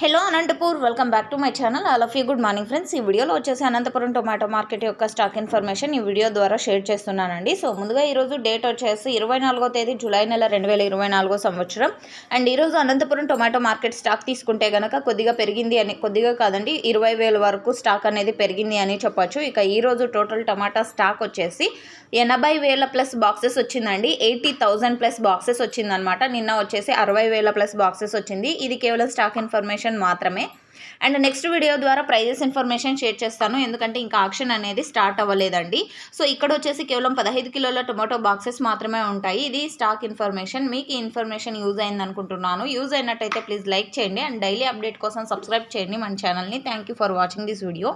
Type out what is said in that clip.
Hello Anantapur welcome back to my channel. All of you good morning friends. ఈ వీడియోలో వచ్చేసి Anantapuram tomato market యొక్క stock information ఈ video ద్వారా షేర్ చేస్తున్నానండి. సో ముందుగా ఈరోజు డేట్ వచ్చేసి ఇరవై నాలుగో తేదీ జూలై నెల రెండు వేల ఇరవై నాలుగో సంవత్సరం. అండ్ ఈరోజు అనంతపురం టొమాటో మార్కెట్ స్టాక్ తీసుకుంటే కనుక కొద్దిగా పెరిగింది అని కొద్దిగా కాదండి ఇరవై వేల వరకు స్టాక్ అనేది పెరిగింది అని చెప్పొచ్చు. ఇక ఈరోజు టోటల్ టమాటా స్టాక్ వచ్చేసి ఎనభై వేల ప్లస్ బాక్సెస్ వచ్చిందండి. ఎయిటీ థౌజండ్ ప్లస్ బాక్సెస్ వచ్చిందనమాట నిన్న వచ్చేసి అరవై వేల ప్లస్ బాక్సెస్ వచ్చింది. ఇది కేవలం స్టాక్ ఇన్ఫర్మేషన్ మాత్రమే. అండ్ నెక్స్ట్ వీడియో ద్వారా ప్రైజెస్ ఇన్ఫర్మేషన్ షేర్ చేస్తాను. ఎందుకంటే ఇంకా ఆక్షన్ అనేది స్టార్ట్ అవ్వలేదండి. సో ఇక్కడ వచ్చేసి కేవలం పదహైదు కిలోల టొమాటో బాక్సెస్ మాత్రమే ఉంటాయి. ఇది స్టాక్ ఇన్ఫర్మేషన్ మీకు ఈ ఇన్ఫర్మేషన్ యూజ్ అయింది అనుకుంటున్నాను. యూజ్ అయినట్టయితే ప్లీజ్ లైక్ చేయండి. అండ్ డైలీ అప్డేట్ కోసం సబ్స్క్రైబ్ చేయండి మన ఛానల్ని thank you for watching this video